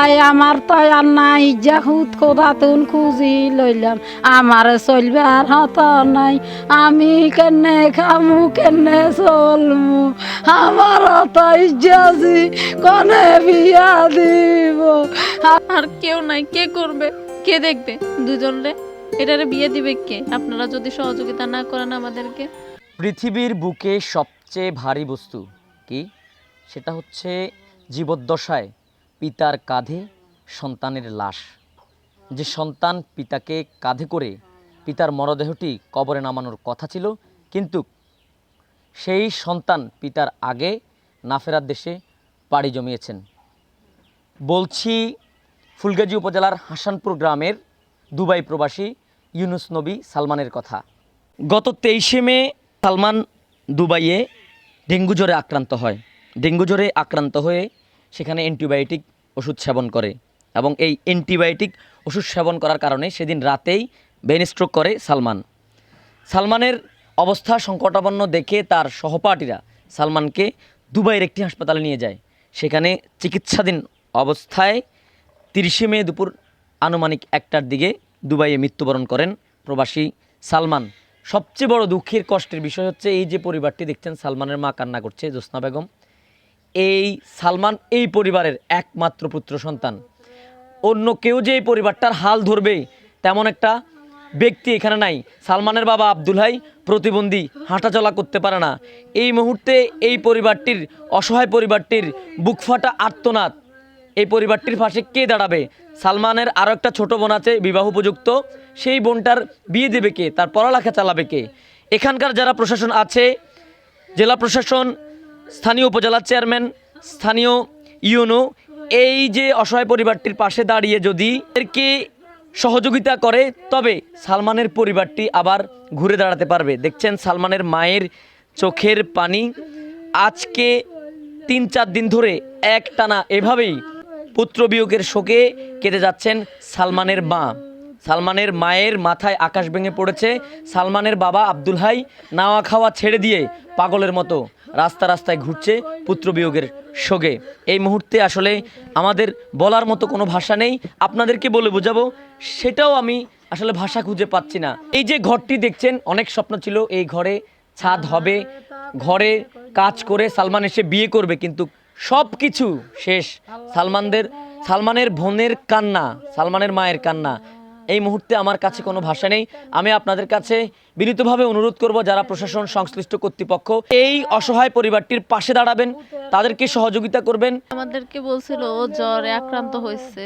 তাই আমার তাই আর নাই যা খুদ কোথা তুন খুঁজি লইলাম আমার চলবার হত নাই। আমি কেনে খামু কেনে চলমু আমার তাই যাজি কনে বিয়া দিব। আর কেউ নাই কে করবে? কে দেখবে? দুজনরে এটারে বিয়ে দিবে কে? আপনারা যদি সহযোগিতা না করেন আমাদেরকে। পৃথিবীর বুকে সবচেয়ে ভারী বস্তু কি? সেটা হচ্ছে জীবদ্দশায়। পিতার কাঁধে সন্তানের লাশ। যে সন্তান পিতাকে কাঁধে করে পিতার মরদেহটি কবরে নামানোর কথা ছিল, কিন্তু সেই সন্তান পিতার আগে নাফেরার দেশে পাড়ি জমিয়েছেন। বলছি, ফুলগাজী উপজেলার হাসানপুর গ্রামের দুবাই প্রবাসী ইউনুস নবী সালমানের কথা। গত তেইশে মে সালমান দুবাইয়ে ডেঙ্গু জ্বরে আক্রান্ত হয়। ডেঙ্গু জ্বরে আক্রান্ত হয়ে সেখানে অ্যান্টিবায়োটিক ওষুধ সেবন করে এবং এই অ্যান্টিবায়োটিক ওষুধ সেবন করার কারণে সেদিন রাতেই ব্রেন স্ট্রোক করে সালমান। সালমানের অবস্থা সংকটাপন্ন দেখে তার সহপাঠীরা সালমানকে দুবাইয়ের একটি হাসপাতালে নিয়ে যায়। সেখানে চিকিৎসাধীন অবস্থায় তিরিশে মে দুপুর আনুমানিক একটার দিকে দুবাইয়ে মৃত্যুবরণ করেন প্রবাসী সালমান। সবচেয়ে বড় দুঃখের কষ্টের বিষয় হচ্ছে এই যে পরিবারটি, দেখছেন সালমানের মা কান্না করছে, জ্যোৎস্না বেগম। এই সালমান এই পরিবারের একমাত্র পুত্র সন্তান। অন্য কেউ যে এই পরিবারটার হাল ধরবে, তেমন একটা ব্যক্তি এখানে নাই। সালমানের বাবা আব্দুল হাই প্রতিবন্ধী, হাঁটাচলা করতে পারে না। এই মুহূর্তে এই পরিবারটির, অসহায় পরিবারটির বুকফাটা আর্তনাদ। এই পরিবারটির পাশে কে দাঁড়াবে? সালমানের আরও একটা ছোট বোন আছে বিবাহ উপযুক্ত সেই বোনটার বিয়ে দেবে কে? তার পড়ালেখা চালাবে কে? এখানকার যারা প্রশাসন আছে, জেলা প্রশাসন স্থানীয় উপজেলা চেয়ারম্যান, স্থানীয় ইউনো, এই যে অসহায় পরিবারটির পাশে দাঁড়িয়ে যদি এদেরকে সহযোগিতা করে, তবে সালমানের পরিবারটি আবার ঘুরে দাঁড়াতে পারবে। দেখছেন সালমানের মায়ের চোখের পানি। আজকে তিন চার দিন ধরে এক টানা এভাবেই পুত্রবিয়োগের শোকে কেটে যাচ্ছেন সালমানের মা। সালমানের মায়ের মাথায় আকাশ ভেঙে পড়েছে। সালমানের বাবা আব্দুল হাই নাওয়া খাওয়া ছেড়ে দিয়ে পাগলের মতো রাস্তা রাস্তায় ঘুরছে পুত্রবিয়োগের শোকে। এই মুহূর্তে আসলে আমাদের বলার মতো কোনো ভাষা নেই। আপনাদেরকে বলে বোঝাবো, সেটাও আমি আসলে ভাষা খুঁজে পাচ্ছি না। এই যে ঘরটি দেখছেন, অনেক স্বপ্ন ছিল এই ঘরে ছাদ হবে, ঘরে কাজ করে সালমান এসে বিয়ে করবে, কিন্তু সব কিছু শেষ। সালমানদের, সালমানের বোনের কান্না, সালমানের মায়ের কান্না এই মুহূর্তে আমার কাছে কোনো ভাষা নেই। আমি আপনাদের কাছে বিনীতভাবে অনুরোধ করব, যারা প্রশাসন, সংশ্লিষ্ট কর্তৃপক্ষ এই অসহায় পরিবারটির পাশে দাঁড়াবেন, তাদেরকে সহযোগিতা করবেন। আমাদেরকে বলছিল, ও জ্বরে আক্রান্ত হয়েছে।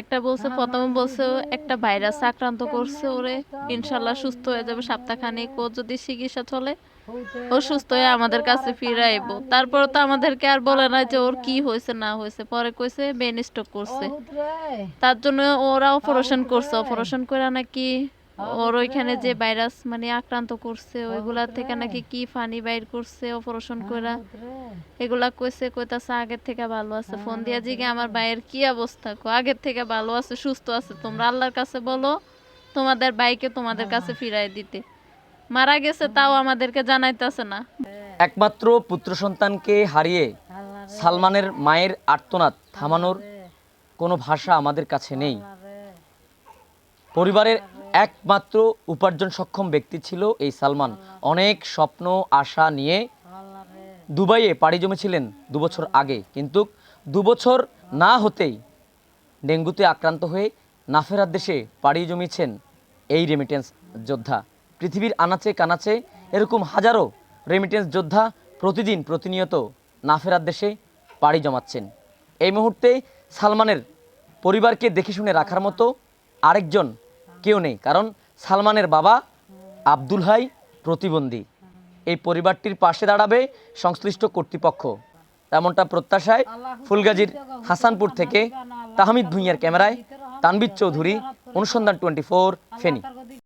একটা বলছে, প্রথমে বলছে, একটা ভাইরাস আক্রান্ত করছে ওরে। ইনশাল্লাহ সুস্থ হয়ে যাবে সপ্তাহখানেক। ও যদি চিকিৎসা চলে ও সুস্থ হয়ে আমাদের কাছে ফিরে আইবো। তারপর তো আমাদেরকে আর বলে না যে ওর কি হয়েছে, না হয়েছে। পরে কইছে বেন স্ট্রোক করছে। তার জন্য ওরা অপারেশন করছে। অপারেশন করে নাকি ওর ওইখানে যে ভাইরাস মানে আক্রান্ত করছে, ওইগুলা থেকে নাকি কি ফানি বাইর করছে অপারেশন করে এগুলা কইছে, কইতাছে, আগের থেকে ভালো আছে। ফোন দিয়া জিগে, আমার ভাইয়ের কি অবস্থা? কো আগের থেকে ভালো আছে, সুস্থ আছে। তোমরা আল্লাহর কাছে বলো, তোমাদের ভাইকে তোমাদের কাছে ফিরাই দিতে। মারা গেছে, তাও আমাদেরকে জানাইতেছে না। একমাত্র পুত্র সন্তানকে হারিয়ে সালমানের মায়ের আর্তনাদ থামানোর কোনো ভাষা আমাদের কাছে নেই। পরিবারের একমাত্র উপার্জন সক্ষম ব্যক্তি ছিল এই সালমান। অনেক স্বপ্ন, আশা নিয়ে দুবাইয়ে পাড়ি জমেছিলেন দুবছর আগে। কিন্তু দুবছর না হতেই ডেঙ্গুতে আক্রান্ত হয়ে নাফেরার দেশে পাড়ি জমিয়েছেন এই রেমিটেন্স যোদ্ধা। পৃথিবীর আনাচে কানাচে এরকম হাজারো রেমিটেন্স যোদ্ধা প্রতিদিন প্রতিনিয়ত নাফেরার দেশে পাড়ি জমাচ্ছেন। এই মুহূর্তে সালমানের পরিবারকে দেখে শুনে রাখার মতো আরেকজন কেউ নেই, কারণ সালমানের বাবা আব্দুল হাই প্রতিবন্ধী। এই পরিবারটির পাশে দাঁড়াবে সংশ্লিষ্ট কর্তৃপক্ষ। তেমনটা প্রত্যাশায় ফুলগাজীর হাসানপুর থেকে তাহমিদ ভুঁইয়ার ক্যামেরায় তানবির চৌধুরী, অনুসন্ধান টোয়েন্টি ফোর, ফেনী।